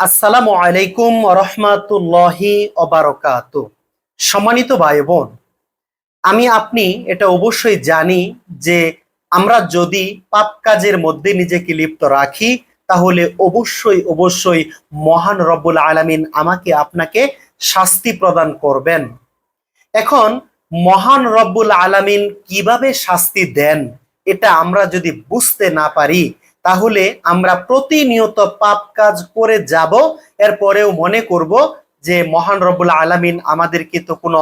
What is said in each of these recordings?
আসসালামু আলাইকুম রহমাতুল্লাহি অবারকাত সম্মানিত ভাই বোন আমি আপনি এটা অবশ্যই জানি যে আমরা যদি পাপ কাজের মধ্যে নিজেকে লিপ্ত রাখি, তাহলে অবশ্যই অবশ্যই মহান রব্বুল আলামিন আমাকে আপনাকে শাস্তি প্রদান করবেন। এখন, মহান রব্বুল আলামিন কীভাবে শাস্তি দেন, এটা আমরা যদি বুঝতে না পারি তাহলে আমরা প্রতিনিয়ত পাপ কাজ করে যাব, এরপরেও মনে করব যে মহান রব্বুল আলামিন আমাদেরকে তো কোনো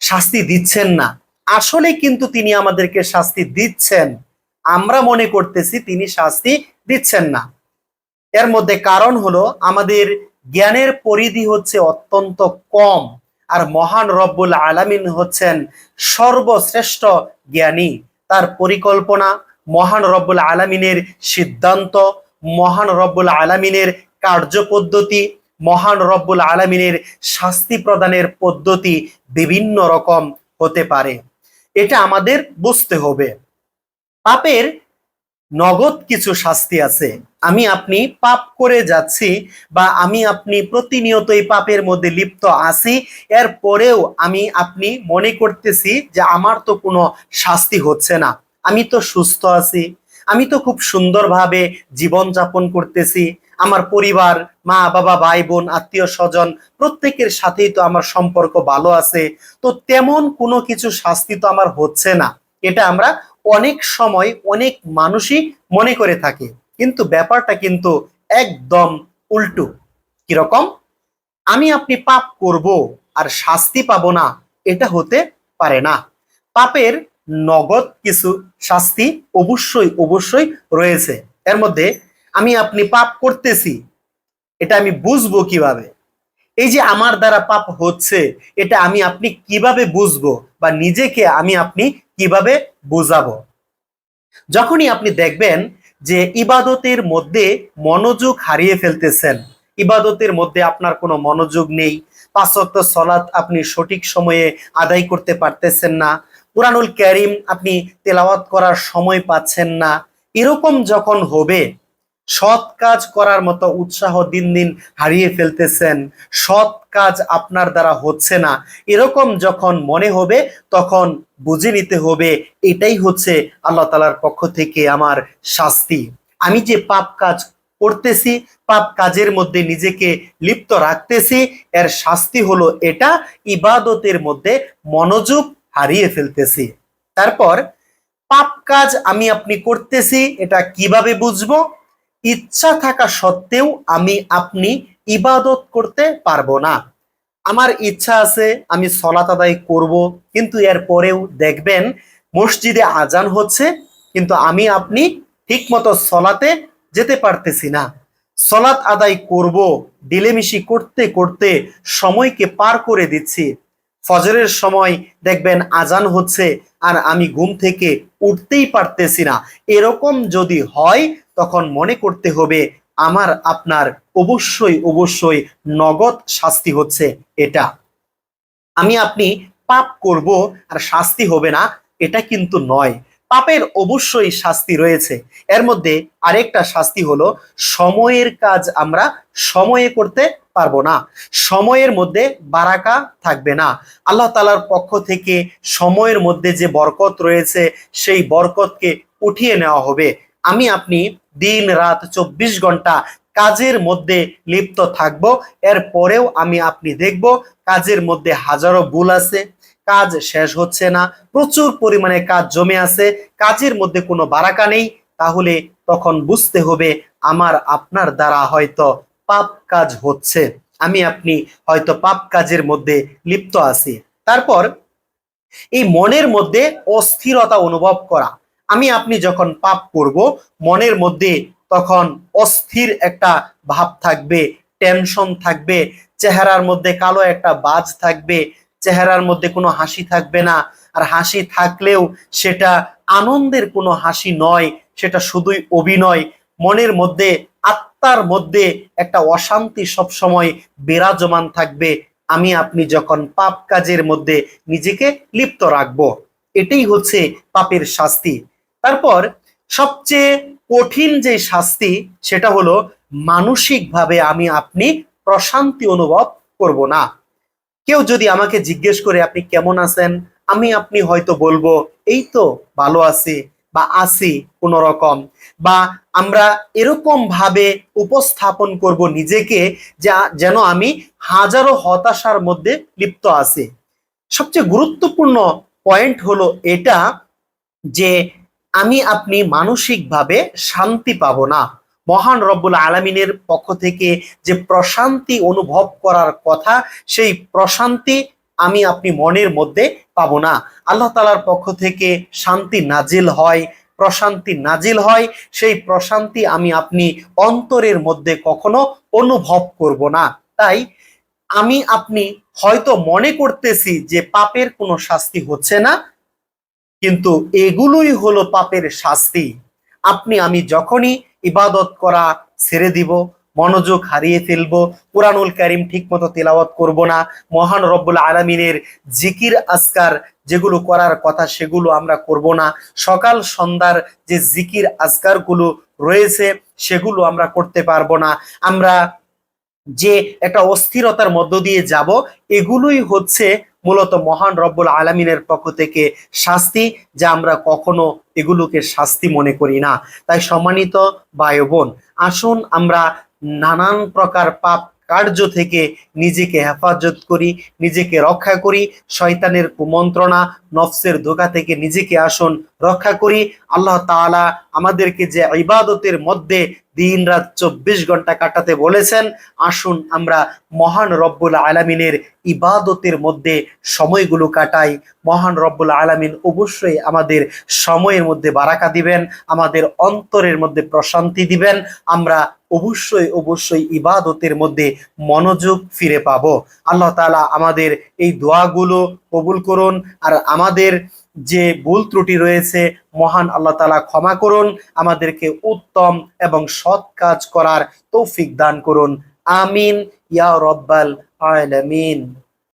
শাস্তি দিচ্ছেন না। আসলে কিন্তু তিনি আমাদেরকে শাস্তি দিচ্ছেন। আমরা মনে করতেছি তিনি শাস্তি দিচ্ছেন না। এর মধ্যে কারণ হলো আমাদের জ্ঞানের পরিধি হচ্ছে অত্যন্ত কম আর মহান রব্বুল আলামিন হচ্ছেন সর্বশ্রেষ্ঠ জ্ঞানী। তার পরিকল্পনা মহান রব্বুল আলামিনের সিদ্ধান্ত, মহান রব্বুল আলামিনের কার্যপদ্ধতি, মহান রব্বুল আলামিনের শাস্তি প্রদানের পদ্ধতি বিভিন্ন রকম হতে পারে। এটা আমাদের বুঝতে হবে। পাপের নগদ কিছু শাস্তি আছে। আমি আপনি পাপ করে যাচ্ছি বা আমি আপনি প্রতিনিয়ত এই পাপের মধ্যে লিপ্ত আছি এর পরেও আমি আপনি মনে করতেছি যে আমার তো কোনো শাস্তি হচ্ছে না। আমি তো সুস্থ আছি, আমি তো খুব সুন্দরভাবে জীবন যাপন করতেছি। আমার পরিবার, মা, বাবা, ভাই, বোন, আত্মীয়, স্বজন, প্রত্যেকের সাথেই তো আমার সম্পর্ক ভালো আছে। তো তেমন কোনো কিছু শাস্তি তো আমার হচ্ছে না। এটা আমরা অনেক সময় অনেক মানুষই মনে করে থাকে। কিন্তু ব্যাপারটা কিন্তু একদম উল্টো। কীরকম? আমি আপনি পাপ করব আর শাস্তি পাবো না, এটা হতে পারে না। পাপের নগদ কিছু শাস্তি অবশ্যই অবশ্যই রয়েছে। এর মধ্যে আমি আপনি পাপ করতেছি, এটা আমি বুঝব কীভাবে? এই যে আমার দ্বারা পাপ হচ্ছে, এটা আমি আপনি কীভাবে বুঝব বা নিজেকে আমি আপনি কীভাবে বুঝাবো? যখনই আপনি দেখবেন যে ইবাদতের মধ্যে মনোযোগ হারিয়ে ফেলতেছেন, ইবাদতের মধ্যে আপনার কোনো মনোযোগ নেই পাঁচক্ত সলাৎ আপনি সঠিক সময়ে আদায় করতে পারতেছেন না কোরআনুল ক্যারিম আপনি তেলাওয়াত করার সময় পাচ্ছেন না। এরকম যখন হবে, সৎ কাজ করার মতো উৎসাহ দিন দিন হারিয়ে ফেলতেছেন, সৎ কাজ আপনার দ্বারা হচ্ছে না। এরকম যখন মনে হবে, তখন বুঝে নিতে হবে, এটাই হচ্ছে আল্লাহ তালার পক্ষ থেকে আমার শাস্তি। আমি যে পাপ কাজ করতেছি, পাপ কাজের মধ্যে নিজেকে লিপ্ত রাখতেছি, এর শাস্তি হলো এটা। ইবাদতের মধ্যে মনোযোগ হারিয়ে ফেলতেছি। তারপর, পাপ কাজ আমি আপনি করতেছি, এটা কীভাবে বুঝব? ইচ্ছা থাকা সত্ত্বেও আমি আপনি ইবাদত করতে পারব না। আমার ইচ্ছা আছে, আমি সলাত আদায় করব, কিন্তু এর পরেও দেখবেন, মসজিদে আজান হচ্ছে, কিন্তু আমি আপনি ঠিক মতো সলাতে যেতে পারতেছি না। সলাত আদায় করব, ডিলেমিশি করতে করতে সময়কে পার করে দিচ্ছি। ফজরের সময় দেখবেন আজান হচ্ছে আর আমি ঘুম থেকে উঠতেই পারতেছি না। এরকম যদি হয়, তখন মনে করতে হবে আমার, আপনার অবশ্যই অবশ্যই নগদ শাস্তি হচ্ছে এটা। আমি, আপনি পাপ করব আর শাস্তি হবে না, এটা কিন্তু নয়। পাপের অবশ্যই শাস্তি রয়েছে। এর মধ্যে আরেকটা শাস্তি হলো, সময়ের কাজ আমরা সময়ে করতে পারব না। সময়ের মধ্যে বারাকা থাকবে না। আল্লাহ তালার পক্ষ থেকে সময়ের মধ্যে যে বরকত রয়েছে, সেই বরকতকে উঠিয়ে নেওয়া হবে। আমি, আপনি দিন, রাত, চব্বিশ ঘণ্টা কাজের মধ্যে লিপ্ত থাকব। এর পরেও আমি, আপনি দেখব কাজের মধ্যে হাজারো ভুল আছে, কাজ শেষ হচ্ছে না, প্রচুর পরিমাণে কাজ জমে আছে, কাজের মধ্যে কোনো বারাকা নেই। তাহলে তখন বুঝতে হবে, আমার আপনার দ্বারা হয়তো পাপ কাজ হচ্ছে। আমি, আপনি হয়তো পাপ কাজের মধ্যে লিপ্ত আছি। তারপর, এই মনের মধ্যে অস্থিরতা অনুভব করা। আমি, আপনি যখন পাপ করব, মনের মধ্যে তখন অস্থির একটা ভাব থাকবে, টেনশন থাকবে, চেহারার মধ্যে কালো একটা বাজ থাকবে, চেহারার মধ্যে কোনো হাসি থাকবে না। আর হাসি থাকলেও সেটা আনন্দের কোনো হাসি নয়, সেটা শুধুই অভিনয়। মনের মধ্যে আত্মার মধ্যে একটা অশান্তি সব সময় বিরাজমান থাকবে। আমি, আপনি যখন পাপ কাজের মধ্যে নিজেকে লিপ্ত রাখব, এটাই হচ্ছে পাপের শাস্তি। তারপর সবচেয়ে কঠিন যে শাস্তি, সেটা হলো মানসিকভাবে আমি, আপনি প্রশান্তি অনুভব করব না। কেউ যদি আমাকে জিজ্ঞেস করে, আপনি কেমন আছেন? আমি, আপনি হয়তো বলব, এই তো ভালো আছি। বা আছি কোন রকম, বা আমরা এরকম ভাবে উপস্থাপন করব নিজেকে যা যেন আমি হাজারো হতাশার মধ্যে লিপ্ত আছি। সবচেয়ে গুরুত্বপূর্ণ পয়েন্ট হলো এটা যে আমি আপনি মানসিকভাবে শান্তি পাবো না। মহান রব্বুল আলমিনের পক্ষ থেকে যে প্রশান্তি অনুভব করার কথা, সেই প্রশান্তি আমি আপনি মনের মধ্যে পাবো না। আল্লাহ তালার পক্ষ থেকে শান্তি নাজিল হয়, প্রশান্তি নাজিল হয়। সেই প্রশান্তি আমি আপনি অন্তরের মধ্যে কখনো অনুভব করব না। তাই আমি আপনি হয়তো মনে করতেছি যে পাপের কোনো শাস্তি হচ্ছে না, কিন্তু এগুলোই হলো পাপের শাস্তি। আপনি আমি যখনই ইবাদত করা ছেড়ে দিব মনোযোগ হারিয়ে ফেলব, কোরআনুল করিম ঠিক মতো তেলাওয়াত করব না। মহান রব্বুল আলমিনের জিকির, আজকার যেগুলো করার কথা সেগুলো আমরা করব না। সকাল সন্ধ্যার যে জিকির, আজকারগুলো রয়েছে সেগুলো আমরা করতে পারব না। আমরা যে একটা অস্থিরতার মধ্য দিয়ে যাব, এগুলোই হচ্ছে মূলত মহান রব্বুল আলমিনের পক্ষ থেকে শাস্তি, যা আমরা কখনো এগুলোকে শাস্তি মনে করি না। তাই সম্মানিত বায়ু বোন, আসুন আমরা নানান প্রকার পাপ কার্য থেকে নিজেকে হেফাজত করি, নিজেকে রক্ষা করি, শয়তানের কুমন্ত্রণা, নফসের ধোকা থেকে নিজেকে আসন রক্ষা করি। আল্লাহ তাআলা আমাদেরকে যে ইবাদতের মধ্যে দিন রাত চব্বিশ ঘণ্টা কাটাতে বলেছেন, আসুন আমরা মহান রব্বুল আলমিনের ইবাদতের মধ্যে সময়গুলো কাটাই। মহান রব্বুল আলমিন অবশ্যই আমাদের সময়ের মধ্যে বারাকা দিবেন, আমাদের অন্তরের মধ্যে প্রশান্তি দিবেন। আমরা অবশ্যই অবশ্যই ইবাদতের মধ্যে মনোযোগ ফিরে পাবো। আল্লাহ তালা আমাদের এই দোয়াগুলো কবুল করুন আর আমাদের যে ভুল ত্রুটি রয়েছে, মহান আল্লাহ তালা ক্ষমা করুন, আমাদেরকে উত্তম এবং সৎ কাজ করার তৌফিক দান করুন। আমিন, ইয়া রব্বাল আলামিন।